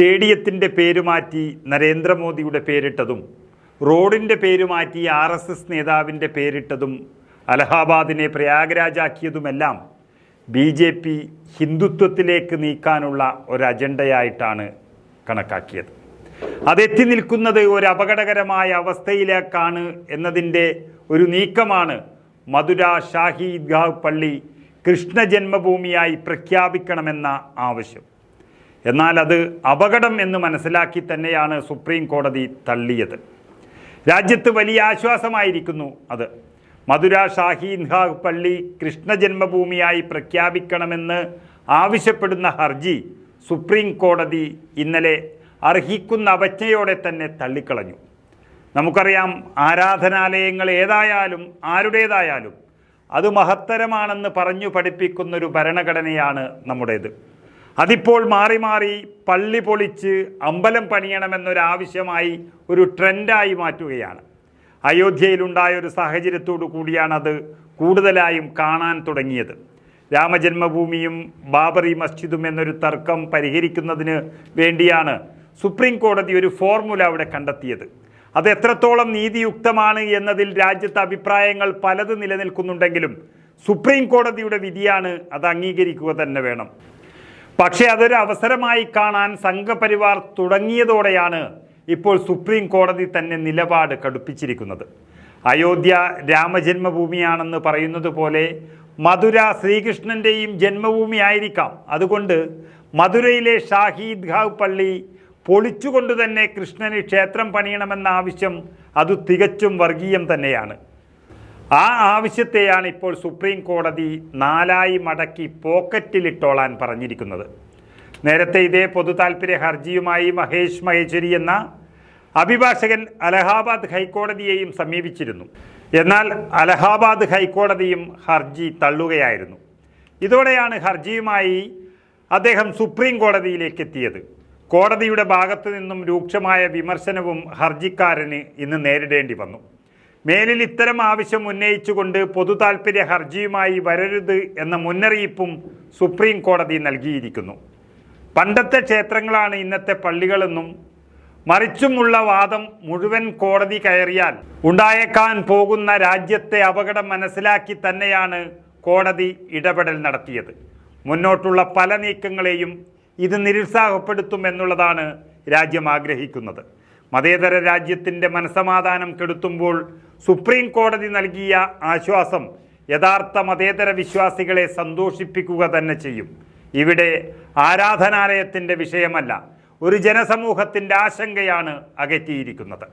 സ്റ്റേഡിയത്തിന്റെ പേര് മാറ്റി നരേന്ദ്രമോദിയുടെ പേരിട്ടതും റോഡിന്റെ പേര് മാറ്റി ആർ എസ് എസ് നേതാവിന്റെ പേരിട്ടതും അലഹാബാദിനെ പ്രയാഗരാജാക്കിയതുമെല്ലാം ബി ജെ പി ഹിന്ദുത്വത്തിലേക്ക് നീക്കാനുള്ള ഒരു അജണ്ടയായിട്ടാണ് കണക്കാക്കിയത്. അതെത്തി നിൽക്കുന്നത് ഒരു അപകടകരമായ അവസ്ഥയിലേക്കാണ് എന്നതിന്റെ ഒരു നീക്കമാണ് മധുര ഷാഹി ഈദ്ഗാഹ് പള്ളി കൃഷ്ണ ജന്മഭൂമിയായി പ്രഖ്യാപിക്കണമെന്ന ആവശ്യം. എന്നാൽ അത് അപകടം എന്ന് മനസ്സിലാക്കി തന്നെയാണ് സുപ്രീം കോടതി തള്ളിയത്. രാജ്യത്ത് വലിയ ആശ്വാസമായിരിക്കുന്നു അത്. മധുര ഷാഹീൻഹാഗ് പള്ളി കൃഷ്ണ ജന്മഭൂമിയായി പ്രഖ്യാപിക്കണമെന്ന് ആവശ്യപ്പെടുന്ന ഹർജി സുപ്രീം കോടതി ഇന്നലെ അർഹിക്കുന്ന അവജ്ഞയോടെ തന്നെ തള്ളിക്കളഞ്ഞു. നമുക്കറിയാം ആരാധനാലയങ്ങൾ ഏതായാലും ആരുടേതായാലും അത് മഹത്തരമാണെന്ന് പറഞ്ഞു പഠിപ്പിക്കുന്നൊരു ഭരണഘടനയാണ് നമ്മുടേത്. അതിപ്പോൾ മാറി മാറി പള്ളി പൊളിച്ച് അമ്പലം പണിയണമെന്നൊരാവശ്യമായി ഒരു ട്രെൻഡായി മാറ്റുകയാണ്. അയോധ്യയിലുണ്ടായ ഒരു സാഹചര്യത്തോടു കൂടിയാണത് കൂടുതലായും കാണാൻ തുടങ്ങിയത്. രാമജന്മഭൂമിയും ബാബറി മസ്ജിദും എന്നൊരു തർക്കം പരിഹരിക്കുന്നതിന് വേണ്ടിയാണ് സുപ്രീം കോടതി ഒരു ഫോർമുല അവിടെ കണ്ടെത്തിയത്. അത് എത്രത്തോളം നീതിയുക്തമാണ് എന്നതിൽ രാജ്യത്തെ അഭിപ്രായങ്ങൾ പലത് നിലനിൽക്കുന്നുണ്ടെങ്കിലും സുപ്രീം കോടതിയുടെ വിധിയാണ് അത് അംഗീകരിക്കുക തന്നെ വേണം. പക്ഷേ അതൊരു അവസരമായി കാണാൻ സംഘപരിവാർ തുടങ്ങിയതോടെയാണ് ഇപ്പോൾ സുപ്രീം കോടതി തന്നെ നിലപാട് കടുപ്പിച്ചിരിക്കുന്നത്. അയോധ്യ രാമജന്മഭൂമിയാണെന്ന് പറയുന്നത് പോലെ മധുര ശ്രീകൃഷ്ണന്റെയും ജന്മഭൂമി ആയിരിക്കാം അതുകൊണ്ട് മധുരയിലെ ഷാഹീദ്ഗാവ് പള്ളി പൊളിച്ചുകൊണ്ട് തന്നെ കൃഷ്ണന് ക്ഷേത്രം പണിയണമെന്ന ആവശ്യം അത് തികച്ചും വർഗീയം തന്നെയാണ്. ആ ആവശ്യത്തെയാണ് ഇപ്പോൾ സുപ്രീം കോടതി നാലായി മടക്കി പോക്കറ്റിലിട്ടോളാൻ പറഞ്ഞിരിക്കുന്നത്. നേരത്തെ ഇതേ പൊതു താൽപ്പര്യ ഹർജിയുമായി മഹേഷ് മഹേശ്വരി എന്ന അഭിഭാഷകൻ അലഹാബാദ് ഹൈക്കോടതിയെയും സമീപിച്ചിരുന്നു. എന്നാൽ അലഹാബാദ് ഹൈക്കോടതിയും ഹർജി തള്ളുകയായിരുന്നു. ഇതോടെയാണ് ഹർജിയുമായി അദ്ദേഹം സുപ്രീം കോടതിയിലേക്ക് എത്തിയത് കോടതിയുടെ ഭാഗത്തു നിന്നും രൂക്ഷമായ വിമർശനവും ഹർജിക്കാരന് ഇന്ന് നേരിടേണ്ടി വന്നു. മേലിൽ ഇത്തരം ആവശ്യം ഉന്നയിച്ചുകൊണ്ട് പൊതു താൽപ്പര്യ ഹർജിയുമായി വരരുത് എന്ന മുന്നറിയിപ്പും സുപ്രീം കോടതി നൽകിയിരിക്കുന്നു. പണ്ടത്തെ ക്ഷേത്രങ്ങളാണ് ഇന്നത്തെ പള്ളികളെന്നും മറിച്ചുമുള്ള വാദം മുഴുവൻ കോടതി കയറിയാൽ ഉണ്ടായേക്കാൻ പോകുന്ന രാജ്യത്തെ അപകടം മനസ്സിലാക്കി തന്നെയാണ് കോടതി ഇടപെടൽ നടത്തിയത്. മുന്നോട്ടുള്ള പല നീക്കങ്ങളെയും ഇത് നിരുത്സാഹപ്പെടുത്തുമെന്നുള്ളതാണ് രാജ്യം ആഗ്രഹിക്കുന്നത്. മതേതര രാജ്യത്തിന്റെ മനസമാധാനം കെടുത്തുമ്പോൾ സുപ്രീം കോടതി നൽകിയ ആശ്വാസം യഥാർത്ഥ മതേതര വിശ്വാസികളെ സന്തോഷിപ്പിക്കുക തന്നെ ചെയ്യും. ഇവിടെ ആരാധനാലയത്തിന്റെ വിഷയമല്ല ഒരു ജനസമൂഹത്തിന്റെ ആശങ്കയാണ് അകറ്റിയിരിക്കുന്നത്.